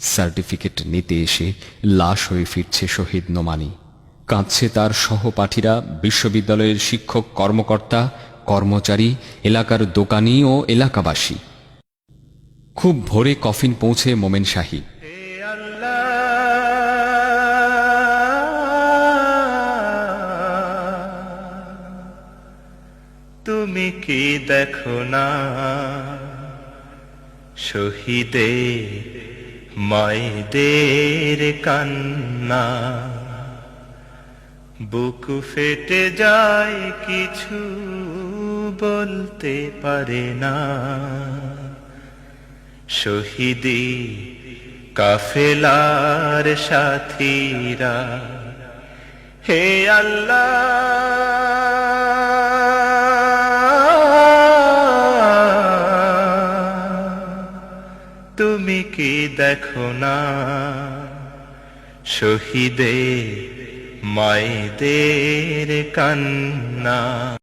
Certificate নিতে এসে লাশ হয়ে ফিরছে শহীদ নোমানি। কাঁদছে তার সহপাঠীরা, বিশ্ববিদ্যালয়ের শিক্ষক, কর্মকর্তা, কর্মচারী, এলাকার দোকানি ও এলাকাবাসী। খুব ভোরে কফিন পৌঁছে মোমেন শাহী। তুমি কি দেখো না শহীদে মায়েদের কান্না। বুক ফেটে যায় কিছু বলতে পারে না। শহীদি কাফেলার সাথীরা হে আল্লাহ তুমি কি দেখো না? শহীদে মায়েদের কান্না।